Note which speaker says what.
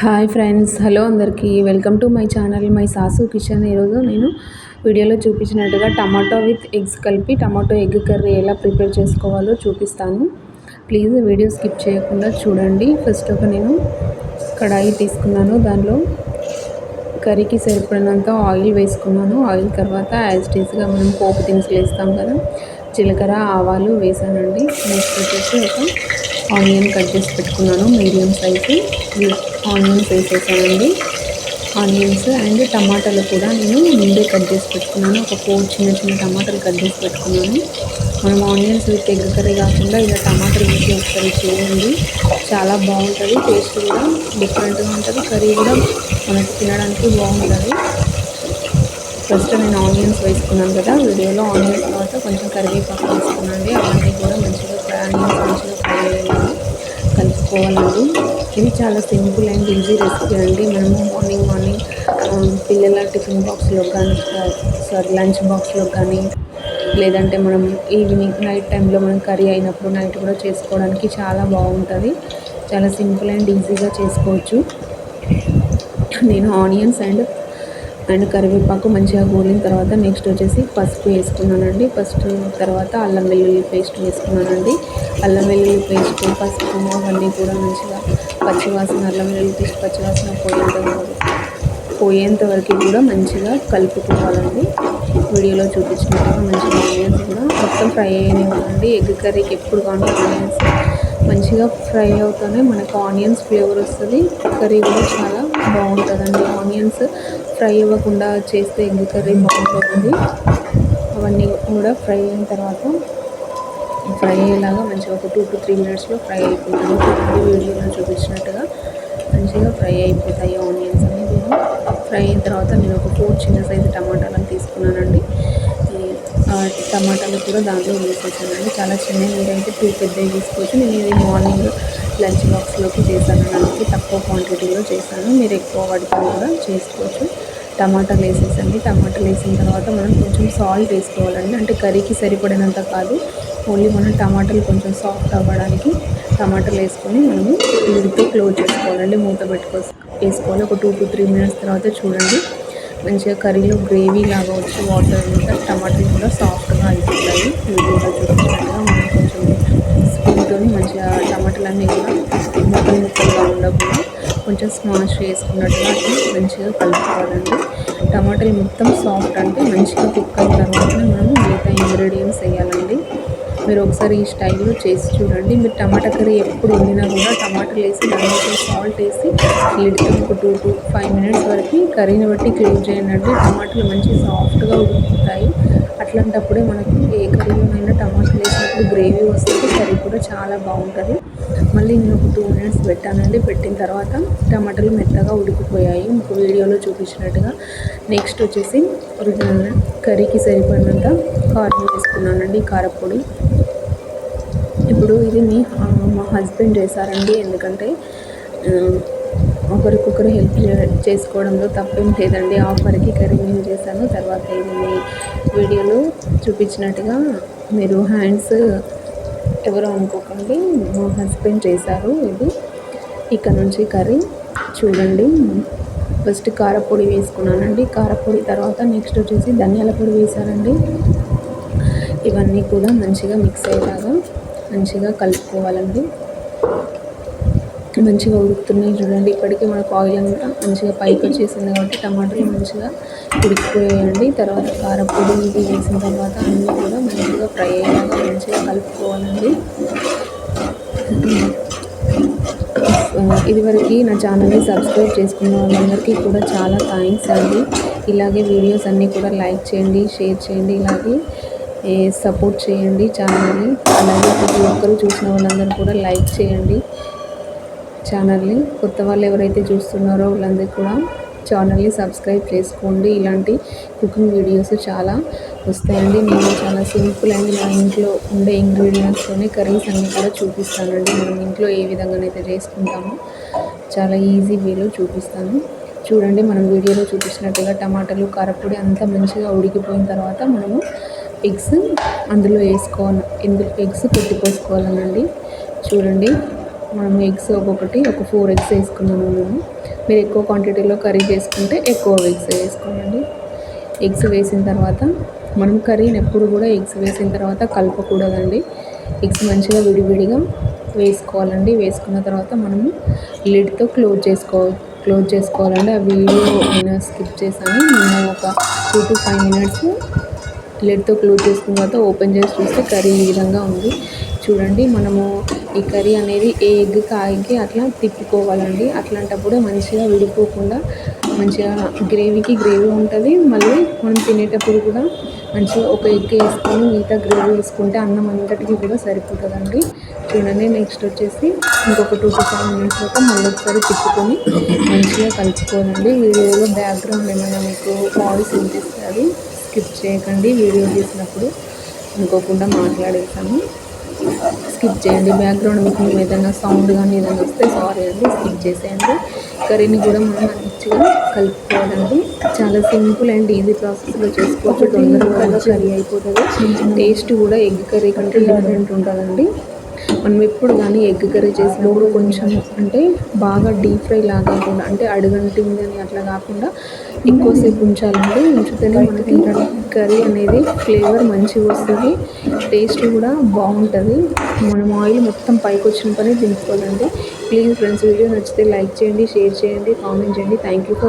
Speaker 1: Hi friends hello అందరికీ. Welcome to my channel my sauce kitchen. ఈరోజు నేను వీడియోలో చూపించినట్టుగా టమాటో విత్ ఎగ్స్ కలిపి టమాటో ఎగ్ కర్రీ ఎలా ప్రిపేర్ చేసుకోవాలో చూపిస్తాను. ప్లీజ్ వీడియో స్కిప్ చేయకుండా చూడండి. ఫస్ట్ ఒక నేను కడాయి తీసుకున్నాను. దానిలో కర్రీకి సరిపడినంత ఆయిల్ వేసుకున్నాను. ఆయిల్ తర్వాత యాజ్ టీస్గా మనం పోపు దినుసులు వేస్తాం కదా జీలకర్ర ఆవాలు వేసానండి. నెక్స్ట్ వచ్చేసి ఒక ఆనియన్ కట్ చేసి పెట్టుకున్నాను. Medium size. ఆనియన్స్ వేసేసానండి. ఆనియన్స్ అండ్ టమాటాలు కూడా నేను ముందే కట్ చేసి పెట్టుకున్నాను. ఒక ఫోర్ చిన్న చిన్న టమాటాలు కట్ చేసి పెట్టుకున్నాను. మనం ఆనియన్స్ విత్ ఎగ్ కర్రీ కాకుండా ఇలా టమాటాలు వేసి ఒకసారి చేయండి. చాలా బాగుంటుంది టేస్ట్ కూడా డిఫరెంట్గా ఉంటుంది కర్రీ కూడా మనకి తినడానికి బాగుంటుంది. ఫస్ట్ నేను ఆనియన్స్ వేసుకున్నాను కదా వీడియోలో ఆనియన్స్ తర్వాత కొంచెం కరివేపాకు వేసుకున్నాను అవన్నీ కూడా మంచిగా ఆనియన్స్ మంచిగా ఫ్రై అయ్యేలాగా చేసుకోవాలండి. ఇది చాలా సింపుల్ అండ్ ఈజీ రెసిపీ అండి. మనము మార్నింగ్ మార్నింగ్ పిల్లల టిఫిన్ బాక్స్లో కానీ సారీ లంచ్ బాక్స్లో కానీ లేదంటే మనం ఈవినింగ్ నైట్ టైంలో మనం కర్రీ అయినప్పుడు నైట్ కూడా చేసుకోవడానికి చాలా బాగుంటుంది. చాలా సింపుల్ అండ్ ఈజీగా చేసుకోవచ్చు. నేను ఆనియన్స్ అండ్ అండ్ కరివేపాకు మంచిగా గోలిన తర్వాత నెక్స్ట్ వచ్చేసి పసుపు వేసుకున్నానండి. ఫస్ట్ తర్వాత అల్లం వెల్లుల్లి పేస్ట్ వేసుకున్నానండి. అల్లం వెల్లుల్లి పేస్ట్ పసుపు అవన్నీ కూడా మంచిగా పచ్చివాసన అల్లం వెల్లుల్లి పేస్ట్ పచ్చివాసన పోయేంత పోయేంత వరకు కూడా మంచిగా కలుపుకోవాలండి. వీడియోలో చూపించినట్టుగా మంచిగా ఆనియన్స్ కూడా మొత్తం ఫ్రై అయినవ్వండి ఎగ్ కర్రీకి ఎప్పుడు కానీ ఆనియన్స్ మంచిగా ఫ్రై అవుతానే మనకు ఆనియన్స్ ఫ్లేవర్ వస్తుంది. కర్రీ కూడా చాలా బాగుంటుందండి. ఆనియన్స్ ఫ్రై అవ్వకుండా చేస్తే ఎగ్ కర్రీ బాగుంటుంది. అవన్నీ కూడా ఫ్రై అయిన తర్వాత ఫ్రై అయ్యేలాగా మంచిగా ఒక టూ టు త్రీ మినిట్స్లో ఫ్రై అయిపోతుంది. వీడియోలో చూపించినట్టుగా మంచిగా ఫ్రై అయిపోతాయి ఆనియన్స్ అనేది ఫ్రై అయిన తర్వాత నేను ఒక ఫోర్ చిన్న సైజు టమాటాలను తీసుకున్నానండి. టమాటాలు కూడా దాంట్లో వేసేసానండి. చాలా చిన్న మీరైతే టూ పెద్దవి తీసుకోవచ్చు నేను ఇది మార్నింగ్ లంచ్ బాక్స్లోకి చేశాను. దానికి తక్కువ క్వాంటిటీలో చేశాను. మీరు ఎక్కువ వాటితో కూడా చేసుకోవచ్చు. టమాటాలు వేసేసండి టమాటాలు వేసిన తర్వాత మనం కొంచెం సాల్ట్ వేసుకోవాలండి. అంటే కర్రీకి సరిపడినంత కాదు. ఓన్లీ మనం టమాటాలు కొంచెం సాఫ్ట్ అవ్వడానికి టమాటాలు వేసుకొని మనము లిడ్తో క్లోజ్ చేసుకోవాలండి. మూత పెట్టుకో వేసుకోవాలి. ఒక టూ టు త్రీ మినిట్స్ తర్వాత చూడండి. మంచిగా కర్రీలో గ్రేవీ లాగా వచ్చి వాటర్ అంతా టమాటాలు కూడా సాఫ్ట్గా అయిపోతాయి. వీడియోలో చూపించినట్టుగా మనం కొంచెం స్పూన్తో మంచిగా టమాటాలన్నీ కొంచెం స్మాష్ చేసుకున్నట్టుగా మంచిగా కలుపుకోవాలండి. టమాటాలు మొత్తం సాఫ్ట్ అంటే మంచిగా కుక్ అయిన తర్వాత మనం మిగతా ఇంగ్రీడియంట్స్ వేయాలండి. మీరు ఒకసారి ఈ స్టైల్లో చేసి చూడండి. మీరు టమాటా కర్రీ ఎప్పుడు వండినా కూడా టమాటాలు వేసి దాంట్లో సాల్ట్ వేసి లిడ్తో ఒక టూ టూ ఫైవ్ మినిట్స్ వరకు కర్రీని బట్టి క్లోజ్ చేయండి. టమాటాలు మంచి సాఫ్ట్గా ఉడుకుతాయి. అట్లాంటప్పుడే మనకు ఏ కర్రీలోనైనా టమాటాలు వేసినప్పుడు గ్రేవీ వస్తుంది కర్రీ కూడా చాలా బాగుంటుంది. మళ్ళీ నేను ఒక టూ మినిట్స్ పెట్టానండి. పెట్టిన తర్వాత టమాటాలు మెత్తగా ఉడికిపోయాయి. మీకు వీడియోలో చూపించినట్టుగా. నెక్స్ట్ వచ్చేసి ఒరిజినల్ కర్రీకి సరిపడినంత కారం వేసుకున్నానండి కారపొడి. ఇప్పుడు ఇది మీ మా హస్బెండ్ చేశారండి. ఎందుకంటే ఒకరికొకరు హెల్ప్ చేసుకోవడంలో తప్పేం లేదండి. ఆఫర్కి కర్రీ నేను చేశాను తర్వాత ఇది మీ వీడియోలో చూపించినట్టుగా మీరు హ్యాండ్స్ ఎవరో అనుకోకండి మా హస్బెండ్ చేశారు ఇది. ఇక్కడ నుంచి కర్రీ చూడండి. ఫస్ట్ కారపొడి వేసుకున్నానండి. కారపొడి తర్వాత నెక్స్ట్ వచ్చేసి ధనియాల పొడి వేసానండి ఇవన్నీ కూడా మంచిగా మిక్స్ అయ్యేలాగా మంచిగా కలుపుకోవాలండి. మంచిగా ఉడుకుతున్నాయి చూడండి. ఇక్కడికి మనకు ఆయిల్ అంతా మంచిగా పైకి వచ్చేసింది కాబట్టి టమాటాలు మంచిగా ఉడికిపోయాయండి. తర్వాత కారపొడి ఇది వేసిన తర్వాత అన్నీ కూడా మంచిగా ఫ్రై అయ్యేలాగా మంచిగా కలుపుకోవాలండి. ఇదివరకు నా ఛానల్ని సబ్స్క్రైబ్ చేసుకున్న వాళ్ళందరికీ కూడా చాలా థ్యాంక్స్ అండి. ఇలాగే వీడియోస్ అన్నీ కూడా లైక్ చేయండి షేర్ చేయండి ఇలాగే సపోర్ట్ చేయండి ఛానల్ని. అలాగే ప్రతి ఒక్కరు చూసిన వాళ్ళందరూ కూడా లైక్ చేయండి. ఛానల్ని. కొత్త వాళ్ళు ఎవరైతే చూస్తున్నారో వాళ్ళందరూ కూడా ఛానల్ని సబ్స్క్రైబ్ చేసుకోండి. ఇలాంటి కుకింగ్ వీడియోస్ చాలా వస్తాయండి. నేను చాలా సింపుల్ అండ్ మా ఇంట్లో ఉండే ఇంగ్రీడియంట్స్తోనే కర్రీస్ అన్నీ కూడా చూపిస్తానండి. మనం ఇంట్లో ఏ విధంగానైతే చేసుకుంటామో చాలా ఈజీ వేలో చూపిస్తాను. చూడండి మనం వీడియోలో చూపించినట్టుగా టమాటాలు కారపొడి అంతా మంచిగా ఉడికిపోయిన తర్వాత మనము ఎగ్స్ అందులో వేసుకోవాలి ఎందుకు ఎగ్స్ కొట్టిపోసుకోవాలనండి చూడండి. మనం ఎగ్స్ ఒక్కొక్కటి ఒక ఫోర్ ఎగ్స్ వేసుకున్నాము మేము. మీరు ఎక్కువ క్వాంటిటీలో కర్రీ చేసుకుంటే ఎక్కువ ఎగ్స్ వేసుకోండి. ఎగ్స్ వేసిన తర్వాత మనం కర్రీని ఎప్పుడు కూడా ఎగ్స్ వేసిన తర్వాత కలపకూడదండి. ఎగ్స్ మంచిగా విడివిడిగా వేసుకోవాలండి. వేసుకున్న తర్వాత మనము లిడ్తో క్లోజ్ చేసుకో క్లోజ్ చేసుకోవాలండి. ఆ వీడియో నేను స్కిప్ చేశాను. నేను ఒక టూ టు ఫైవ్ మినిట్స్ లిడ్తో క్లోజ్ చేసుకున్న తర్వాత ఓపెన్ చేసి చూస్తే కర్రీ ఈ విధంగా ఉంది. చూడండి మనము ఈ కర్రీ అనేది ఏ ఎగ్ కాయకి అట్లా తిప్పుకోవాలండి. అట్లాంటప్పుడు మంచిగా విడిపోకుండా మంచిగా గ్రేవీకి గ్రేవీ ఉంటుంది. మళ్ళీ మనం తినేటప్పుడు కూడా మంచిగా ఒక ఎగ్ వేసుకొని మిగతా గ్రేవీ వేసుకుంటే అన్నం అంతటికి కూడా సరిపోతుందండి. చూడండి నెక్స్ట్ వచ్చేసి ఇంకొక టూ టు ఫైవ్ మినిట్స్ తర్వాత మళ్ళీ ఒకసారి తిప్పుకొని మంచిగా కలుపుకోనండి వీడియోలో బ్యాక్గ్రౌండ్ ఏమైనా మీకు వాయిస్ వినిపిస్తుంది స్కిప్ చేయకండి. వీడియో తీసినప్పుడు అనుకోకుండా మాట్లాడేసాము స్కిప్ చేయండి. బ్యాక్గ్రౌండ్ మీకు ఏదైనా సౌండ్ కానీ ఏదైనా వస్తే సారీ అండి స్కిప్ చేసేయండి. కర్రీని కూడా మనం మంచిగా కలుపుకోవాలండి. చాలా సింపుల్ అండ్ ఈజీ ప్రాసెస్లో చేసుకోవచ్చు. తొందరగా కర్రీ అయిపోతుంది. టేస్ట్ కూడా ఎగ్ కర్రీ కంటే డిఫరెంట్ ఉంటుందండి. మనం ఎప్పుడు కానీ ఎగ్ కర్రీ చేసినప్పుడు కొంచెం అంటే బాగా డీప్ ఫ్రై లాగా అంటే అడుగంటిందని అని అట్లా కాకుండా ఎక్కువసేపు ఉంచాలంటే ఉంచితేనే మనకి కర్రీ అనేది ఫ్లేవర్ మంచిగా వస్తుంది. టేస్ట్ కూడా బాగుంటుంది. మనం ఆయిల్ మొత్తం పైకి వచ్చిన పని దింపుకోవాలండి. ప్లీజ్ ఫ్రెండ్స్ వీడియో నచ్చితే లైక్ చేయండి షేర్ చేయండి కామెంట్ చేయండి. Thank you